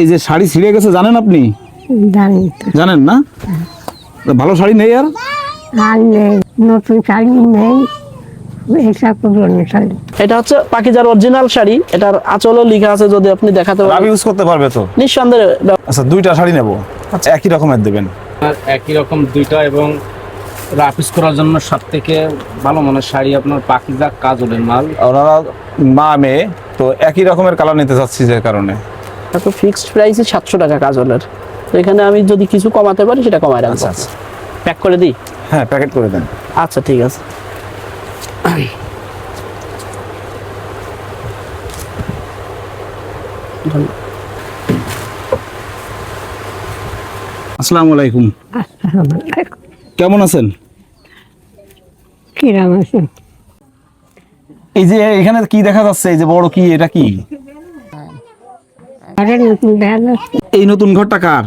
এই যে শাড়ি ছিঁড়ে গেছে জানেন আপনি? জানি তো। জানেন না? ভালো শাড়ি নেই আর? আর নেই নতুন শাড়ি নেই এইসব পুরনো শাড়ি। এটা হচ্ছে পাকিজার অরিজিনাল শাড়ি এটার আঁচলও লেখা আছে যদি আপনি দেখাতে রাবি পারেন ইউজ করতে পারবে তো? নিঃসন্দেহে আচ্ছা দুইটা শাড়ি নেব। আচ্ছা একই রকমের দেবেন। আর একই রকম দুইটা এবং রাফিস করার জন্য সব থেকে ভালো মানের শাড়ি আপনার পাকিজা কাজলের মাল। ওনারা মা মেয়ে তো একই রকমের কালার নিতে চাচ্ছি যে কারণে। তো ফিক্সড প্রাইসে সাতশো টাকা কাজলের। তো এখানে আমি যদি কিছু কমাতে পারি সেটা কমায় রাখব। আচ্ছা আচ্ছা। প্যাক করে দিই? হ্যাঁ প্যাকেট করে দেন। আচ্ছা ঠিক আছে। আসসালামু আলাইকুম। কেমন আছেন? কিরাম আছে? এই যে এখানে কি দেখা যাচ্ছে? এই যে বড় কি এটা কি? আরে নতুন দেখা যাচ্ছে। এই নতুন ঘরটা কার?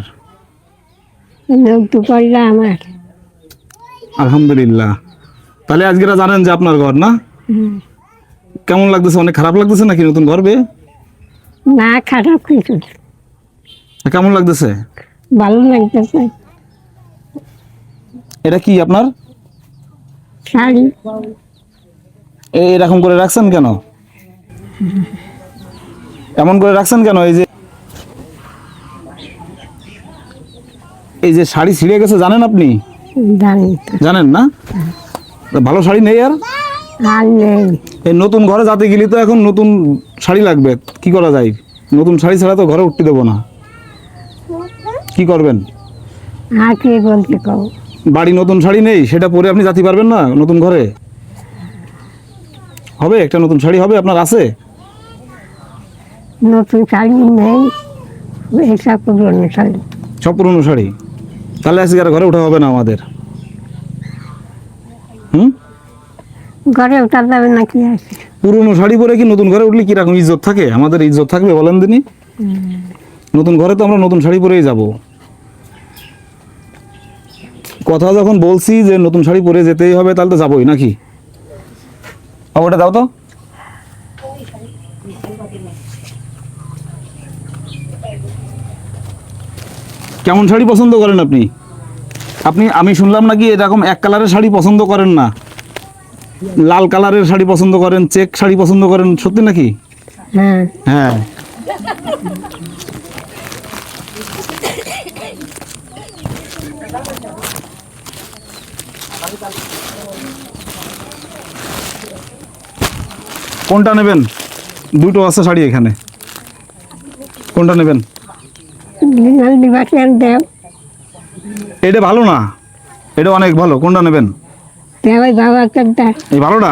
নতুন করলে আমার। আলহামদুলিল্লাহ। তাহলে আজকেরা জানেন যে আপনার ঘর না? কেমন লাগতেছে? অনেক খারাপ লাগতেছে নাকি নতুন ঘর বে না খারাপ কিছু কেমন লাগতেছে? ভালো লাগতেছে। এটা কি আপনার? শাড়ি। এরকম করে রাখছেন কেন? এমন করে রাখছেন কেন? এই যে এই যে শাড়ি ছিঁড়ে গেছে জানেন আপনি? জানেন না? ভালো শাড়ি নেই আর? আর এই নতুন ঘরে যাতে গেলে তো এখন নতুন শাড়ি লাগবে। কি করা যায়? নতুন শাড়ি ছাড়া তো ঘরে উঠতে দেবো না। কি করবেন? আর কে বলতে কও? বাড়ি নতুন শাড়ি নেই সেটা পরে আপনি যাতে পারবেন না নতুন ঘরে? হবে? একটা নতুন শাড়ি হবে আপনার আছে? নতুন শাড়ি নেই এইসব পুরনো শাড়ি। সব পুরনো শাড়ি। তাহলে আজকে আর ঘরে ওঠা হবে না আমাদের। হুম? ঘরে ওঠা যাবে নাকি আছে পুরনো শাড়ি পরে কি নতুন ঘরে উঠলে কীরকম ইজ্জত থাকে? আমাদের ইজ্জত থাকবে বলেন দিনি। নতুন ঘরে তো আমরা নতুন শাড়ি পরেই যাব। কথা যখন বলছি যে নতুন শাড়ি পরে যেতেই হবে তাহলে তো যাবোই নাকি? ওটা দাও তো। কেমন শাড়ি পছন্দ করেন আপনি? আপনি আমি শুনলাম নাকি এরকম এক কালারের শাড়ি পছন্দ করেন না। লাল কালারের শাড়ি পছন্দ করেন চেক শাড়ি পছন্দ করেন সত্যি নাকি? হ্যাঁ। হ্যাঁ। কোনটা নেবেন? দুটো আছে শাড়ি এখানে। কোনটা নেবেন? এটা ভালো না? এটা অনেক ভালো। কোনটা নেবেন? এই ভালোটা?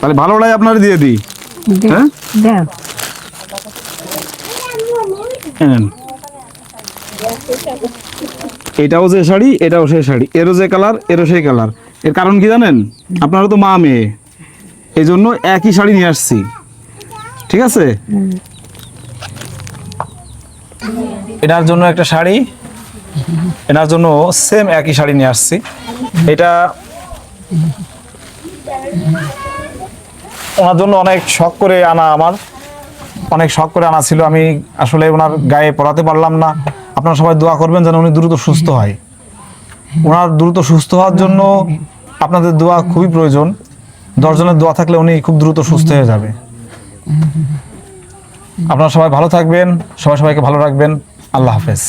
তাহলে ভালোটাই আপনার দিয়ে দিই। হ্যাঁ? নেন। এটাও যে শাড়ি, এটাও সেই শাড়ি। এরও যে কালার এরও সেই কালারের কারণ কি জানেন? আপনারা তো মা মেয়ে। এই জন্য একই শাড়ি নিয়ে আসছি। ঠিক আছে? এনার জন্য একটা শাড়ি। এনার জন্য সেম একই শাড়ি নিয়ে আসছি। এটা ওনার জন্য অনেক শখ করে আনা আমার। অনেক শখ করে আনা ছিল। আমি আসলে ওনার গায়ে পড়াতে পারলাম না। আপনারা সবাই দোয়া করবেন যেন উনি দ্রুত সুস্থ হয়। ওনার দ্রুত সুস্থ হওয়ার জন্য আপনাদের দোয়া খুবই প্রয়োজন। দশজনের দোয়া থাকলে উনি খুব দ্রুত সুস্থ হয়ে যাবে। আপনারা সবাই ভালো থাকবেন, সবাই সবাইকে ভালো রাখবেন। আল্লাহ হাফেজ।